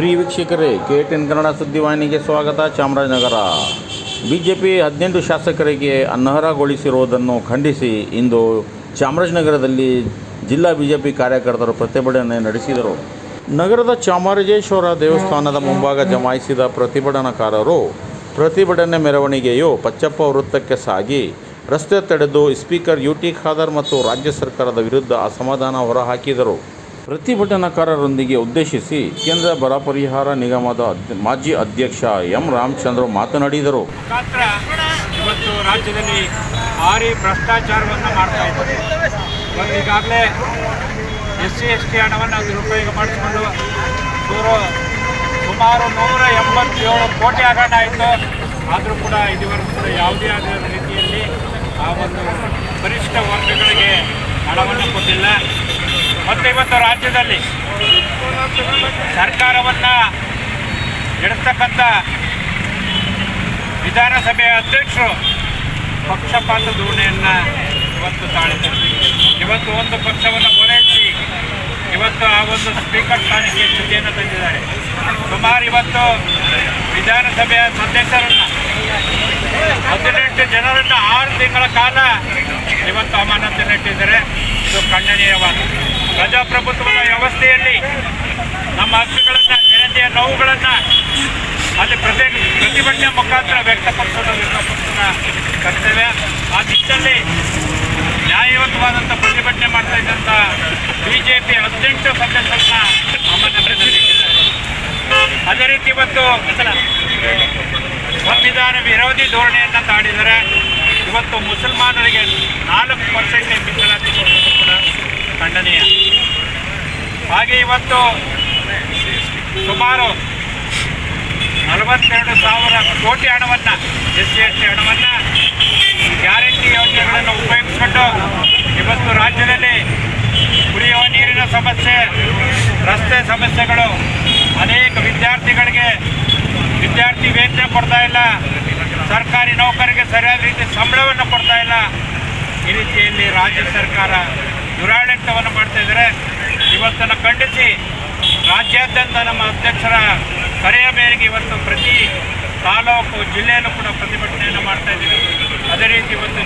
ಪ್ರಿಯ ವೀಕ್ಷಕರೇ, K ten Kannada ಸುದ್ದಿವಾಹಿನಿಗೆ ಸ್ವಾಗತ, Chamarajanagar. BJP ಹದಿನೆಂಟು ಶಾಸಕರಿಗೆ ಅನರ್ಹಗೊಳಿಸಿರುವುದನ್ನು ಖಂಡಿಸಿ ಇಂದು ಚಾಮರಾಜನಗರದಲ್ಲಿ ಜಿಲ್ಲಾ ಬಿಜೆಪಿ ಕಾರ್ಯಕರ್ತರು ಪ್ರತಿಭಟನೆ ನಡೆಸಿದರು. ನಗರದ ಚಾಮರಾಜೇಶ್ವರ ದೇವಸ್ಥಾನದ ಮುಂಭಾಗ ಜಮಾಯಿಸಿದ ಪ್ರತಿಭಟನಾಕಾರರು ಪ್ರತಿಭಟನೆ ಮೆರವಣಿಗೆಯು ಪಚ್ಚಪ್ಪ ವೃತ್ತಕ್ಕೆ ಸಾಗಿ, ರಸ್ತೆ ತಡೆದು ಸ್ಪೀಕರ್ ಯು ಟಿ ಖಾದರ್ ಮತ್ತು ರಾಜ್ಯ ಸರ್ಕಾರದ ವಿರುದ್ಧ ಅಸಮಾಧಾನ ಹೊರಹಾಕಿದರು. ಪ್ರತಿಭಟನಾಕಾರರೊಂದಿಗೆ ಉದ್ದೇಶಿಸಿ ಕೇಂದ್ರ ಬರ ಪರಿಹಾರ ನಿಗಮದ ಮಾಜಿ ಅಧ್ಯಕ್ಷ ಎಂ ರಾಮಚಂದ್ರ ಮಾತನಾಡಿದರು. ಇವತ್ತು ರಾಜ್ಯದಲ್ಲಿ ಭಾರಿ ಭ್ರಷ್ಟಾಚಾರವನ್ನು ಮಾಡ್ತಾ ಇದ್ದಾರೆ. ಈಗಾಗಲೇ ಎಸ್ ಸಿ ಎಸ್ ಟಿ ಹಣವನ್ನು ದುರುಪಯೋಗ ಮಾಡಿಕೊಂಡು ಸುಮಾರು ಸುಮಾರು ನೂರ ಎಂಬತ್ತೇಳು ಕೋಟಿ ಹಗರಣ ಆಯಿತು. ಆದರೂ ಕೂಡ ಇದುವರೆಗೂ ಕೂಡ ಯಾವುದೇ ಆದ ರೀತಿಯಲ್ಲಿ ಆ ಒಂದು ಗರಿಷ್ಠ ವರ್ಗಗಳಿಗೆ ಹಣವನ್ನು ಕೊಟ್ಟಿಲ್ಲ. ಮತ್ತು ಇವತ್ತು ರಾಜ್ಯದಲ್ಲಿ ಸರ್ಕಾರವನ್ನು ನಡೆಸ್ತಕ್ಕಂಥ ವಿಧಾನಸಭೆಯ ಅಧ್ಯಕ್ಷರು ಪಕ್ಷಪಾತ ಧೋರಣೆಯನ್ನು ಇವತ್ತು ತಾಳಿದ್ದಾರೆ ಇವತ್ತು ಒಂದು ಪಕ್ಷವನ್ನು ಓಲೈಸಿ ಇವತ್ತು ಆ ಒಂದು ಸ್ಪೀಕರ್ ಸ್ಥಾನಕ್ಕೆ ಸ್ಥಿತಿಯನ್ನು ತಂದಿದ್ದಾರೆ. ಸುಮಾರು ಇವತ್ತು ವಿಧಾನಸಭೆಯ ಸದಸ್ಯರನ್ನು, ಹದಿನೆಂಟು ಜನರನ್ನು ಆರು ತಿಂಗಳ ಕಾಲ ಇವತ್ತು ಅಮಾನತಿನಟ್ಟಿದ್ದಾರೆ ಇದು ಖಂಡನೀಯವಾದ ಪ್ರಜಾಪ್ರಭುತ್ವದ ವ್ಯವಸ್ಥೆಯಲ್ಲಿ ನಮ್ಮ ಹಕ್ಕುಗಳನ್ನು, ಜನತೆಯ ನೋವುಗಳನ್ನು ಅಲ್ಲಿ ಪ್ರತಿ ಪ್ರತಿಭಟನೆ ಮುಖಾಂತರ ವ್ಯಕ್ತಪಡಿಸೋದು ವ್ಯಕ್ತಪಡಿಸೋಣ ಕರ್ತವ್ಯ. ಆ ದಿಕ್ಕಲ್ಲಿ ನ್ಯಾಯಯುತವಾದಂಥ ಪ್ರತಿಭಟನೆ ಮಾಡ್ತಾ ಇದ್ದಂಥ ಬಿ ಜೆ ಪಿ ಹದಿನೆಂಟು ಸದಸ್ಯರನ್ನ ಅದೇ ರೀತಿ ಇವತ್ತು ಸಂವಿಧಾನ ವಿರೋಧಿ ಧೋರಣೆಯನ್ನು ತಾಡಿದರೆ ಇವತ್ತು ಮುಸಲ್ಮಾನರಿಗೆ ನಾಲ್ಕು ಪರ್ಸೆಂಟ್ ಹಾಗೆ ಇವತ್ತು ಸುಮಾರು ನಲವತ್ತೆರಡು ಸಾವಿರ ಕೋಟಿ ಹಣವನ್ನು ಎಸ್ ಸಿ ಎಸ್ ಟಿ ಹಣವನ್ನು ಗ್ಯಾರಂಟಿ ಯೋಜನೆಗಳನ್ನು ಉಪಯೋಗಿಸಿಕೊಂಡು ಇವತ್ತು ರಾಜ್ಯದಲ್ಲಿ ಕುಡಿಯುವ ನೀರಿನ ಸಮಸ್ಯೆ, ರಸ್ತೆ ಸಮಸ್ಯೆಗಳು, ಅನೇಕ ವಿದ್ಯಾರ್ಥಿಗಳಿಗೆ ವಿದ್ಯಾರ್ಥಿ ವೇತನ ಕೊಡ್ತಾ ಇಲ್ಲ, ಸರ್ಕಾರಿ ನೌಕರಿಗೆ ಸರಿಯಾದ ರೀತಿ ಸಂಬಳವನ್ನು ಕೊಡ್ತಾ ಇಲ್ಲ. ಈ ರೀತಿಯಲ್ಲಿ ರಾಜ್ಯ ಸರ್ಕಾರ ದುರಾಡಳಿತವನ್ನು ಮಾಡ್ತಾ ಇದ್ದಾರೆ. ಇವತ್ತನ್ನು ಖಂಡಿಸಿ ರಾಜ್ಯಾದ್ಯಂತ ನಮ್ಮ ಅಧ್ಯಕ್ಷರ ಕರೆಯ ಮೇರೆಗೆ ಇವತ್ತು ಪ್ರತಿ ತಾಲೂಕು, ಜಿಲ್ಲೆಯಲ್ಲೂ ಕೂಡ ಪ್ರತಿಭಟನೆಯನ್ನು ಮಾಡ್ತಾ ಇದ್ದೀವಿ. ಅದೇ ರೀತಿ ಇವತ್ತು